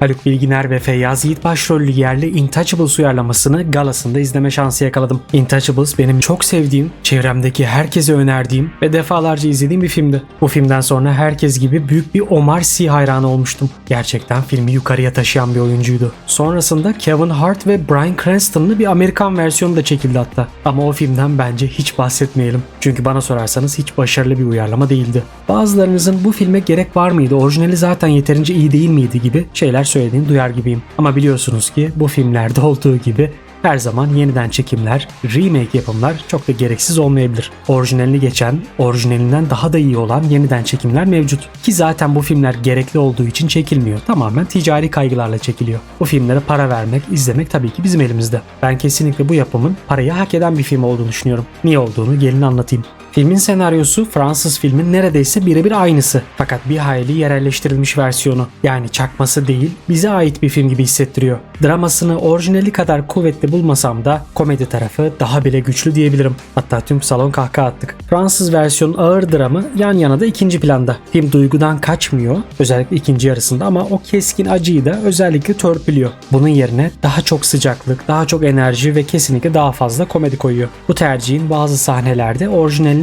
Haluk Bilginer ve Feyyaz Yiğit başrollü yerli Intouchables uyarlamasını galasında izleme şansı yakaladım. Intouchables benim çok sevdiğim, çevremdeki herkese önerdiğim ve defalarca izlediğim bir filmdi. Bu filmden sonra herkes gibi büyük bir Omar Sy hayranı olmuştum. Gerçekten filmi yukarıya taşıyan bir oyuncuydu. Sonrasında Kevin Hart ve Bryan Cranston'lı bir Amerikan versiyonu da çekildi hatta. Ama o filmden bence hiç bahsetmeyelim. Çünkü bana sorarsanız hiç başarılı bir uyarlama değildi. Bazılarınızın bu filme gerek var mıydı, orijinali zaten yeterince iyi değil miydi gibi şeyler söylediğini duyar gibiyim. Ama biliyorsunuz ki bu filmlerde olduğu gibi her zaman yeniden çekimler, remake yapımlar çok da gereksiz olmayabilir. Orijinalini geçen, orijinalinden daha da iyi olan yeniden çekimler mevcut. Ki zaten bu filmler gerekli olduğu için çekilmiyor. Tamamen ticari kaygılarla çekiliyor. Bu filmlere para vermek, izlemek tabii ki bizim elimizde. Ben kesinlikle bu yapımın parayı hak eden bir film olduğunu düşünüyorum. Niye olduğunu gelin anlatayım. Filmin senaryosu Fransız filmin neredeyse birebir aynısı. Fakat bir hayli yerelleştirilmiş versiyonu. Yani çakması değil, bize ait bir film gibi hissettiriyor. Dramasını orijinali kadar kuvvetli bulmasam da komedi tarafı daha bile güçlü diyebilirim. Hatta tüm salon kahkaha attık. Fransız versiyon ağır dramı yan yana da ikinci planda. Film duygudan kaçmıyor, özellikle ikinci yarısında ama o keskin acıyı da özellikle törpülüyor. Bunun yerine daha çok sıcaklık, daha çok enerji ve kesinlikle daha fazla komedi koyuyor. Bu tercihin bazı sahnelerde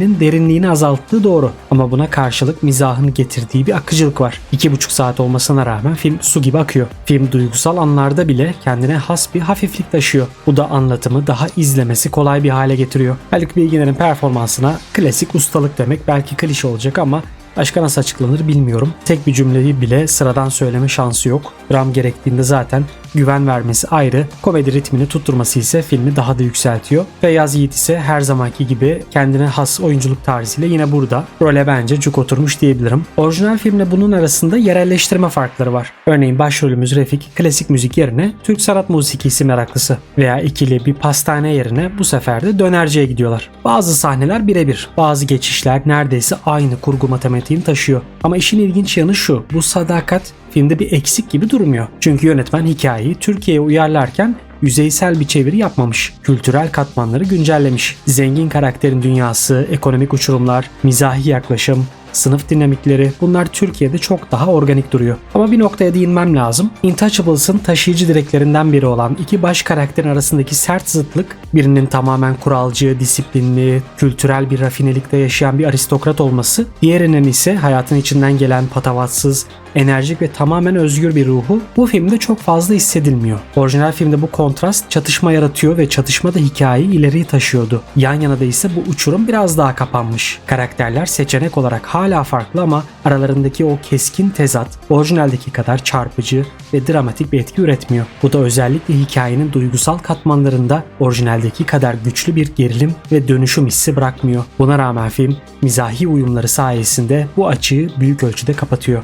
orijinalinin derinliğini azalttığı doğru. Ama buna karşılık mizahın getirdiği bir akıcılık var. İki buçuk saat olmasına rağmen film su gibi akıyor. Film duygusal anlarda bile kendine has bir hafiflik taşıyor. Bu da anlatımı daha izlemesi kolay bir hale getiriyor. Haluk Bilginer'in performansına klasik ustalık demek belki klişe olacak ama Başka nasıl açıklanır bilmiyorum. Tek bir cümleyi bile sıradan söyleme şansı yok. Dram gerektiğinde zaten güven vermesi ayrı, komedi ritmini tutturması ise filmi daha da yükseltiyor. Feyyaz Yiğit ise her zamanki gibi kendine has oyunculuk tarzıyla yine burada role bence cuk oturmuş diyebilirim. Orijinal filmle bunun arasında yerelleştirme farkları var. Örneğin başrolümüz Refik klasik müzik yerine Türk sanat musikisi meraklısı veya ikili bir pastane yerine bu sefer de dönerciye gidiyorlar. Bazı sahneler birebir, bazı geçişler neredeyse aynı kurgu matematiğini taşıyor. Ama işin ilginç yanı şu, bu sadakat filmde bir eksik gibi durmuyor. Çünkü yönetmen hikayeyi Türkiye'ye uyarlarken yüzeysel bir çeviri yapmamış. Kültürel katmanları güncellemiş. Zengin karakterin dünyası, ekonomik uçurumlar, mizahi yaklaşım, sınıf dinamikleri bunlar Türkiye'de çok daha organik duruyor. Ama bir noktaya değinmem lazım. Intouchables'ın taşıyıcı direklerinden biri olan iki baş karakterin arasındaki sert zıtlık birinin tamamen kuralcı, disiplinli, kültürel bir rafinelikte yaşayan bir aristokrat olması, diğerinin ise hayatın içinden gelen patavatsız, enerjik ve tamamen özgür bir ruhu bu filmde çok fazla hissedilmiyor. Orijinal filmde bu kontrast çatışma yaratıyor ve çatışma da hikayeyi ileriye taşıyordu. Yan yana da ise bu uçurum biraz daha kapanmış. Karakterler seçenek olarak hala farklı ama aralarındaki o keskin tezat orijinaldeki kadar çarpıcı ve dramatik bir etki üretmiyor. Bu da özellikle hikayenin duygusal katmanlarında orijinaldeki kadar güçlü bir gerilim ve dönüşüm hissi bırakmıyor. Buna rağmen film mizahi uyumları sayesinde bu açığı büyük ölçüde kapatıyor.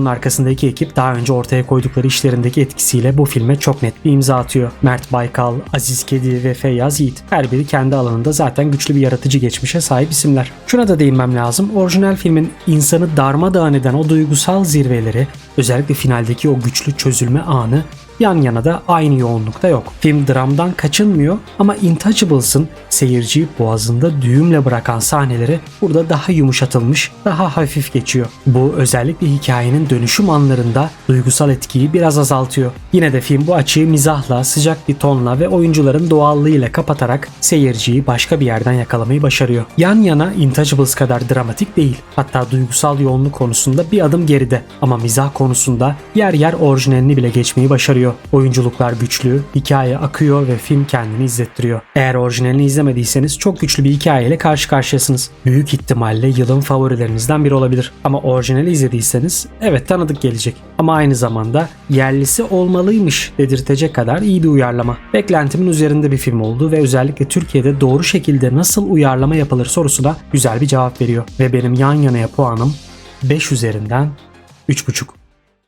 Senaryonun arkasındaki ekip daha önce ortaya koydukları işlerindeki etkisiyle bu filme çok net bir imza atıyor. Mert Baykal, Aziz Kedi ve Feyyaz Yiğit her biri kendi alanında zaten güçlü bir yaratıcı geçmişe sahip isimler. Şuna da değinmem lazım. Orijinal filmin insanı darmadağın eden o duygusal zirveleri özellikle finaldeki o güçlü çözülme anı yan yana da aynı yoğunlukta yok. Film dramdan kaçınmıyor ama Intouchables'ın seyirciyi boğazında düğümle bırakan sahneleri burada daha yumuşatılmış, daha hafif geçiyor. Bu özellikle hikayenin dönüşüm anlarında duygusal etkiyi biraz azaltıyor. Yine de film bu açığı mizahla, sıcak bir tonla ve oyuncuların doğallığıyla kapatarak seyirciyi başka bir yerden yakalamayı başarıyor. Yan yana Intouchables kadar dramatik değil. Hatta duygusal yoğunluk konusunda bir adım geride ama mizah konusunda yer yer orijinalini bile geçmeyi başarıyor. Oyunculuklar güçlü, hikaye akıyor ve film kendini izlettiriyor. Eğer orijinalini izlemediyseniz çok güçlü bir hikayeyle karşı karşıyasınız. Büyük ihtimalle yılın favorilerinizden biri olabilir. Ama orijinali izlediyseniz evet tanıdık gelecek. Ama aynı zamanda yerlisi olmalıymış dedirtecek kadar iyi bir uyarlama. Beklentimin üzerinde bir film oldu ve özellikle Türkiye'de doğru şekilde nasıl uyarlama yapılır sorusuna güzel bir cevap veriyor. Ve benim yan yanaya puanım 5 üzerinden 3.5.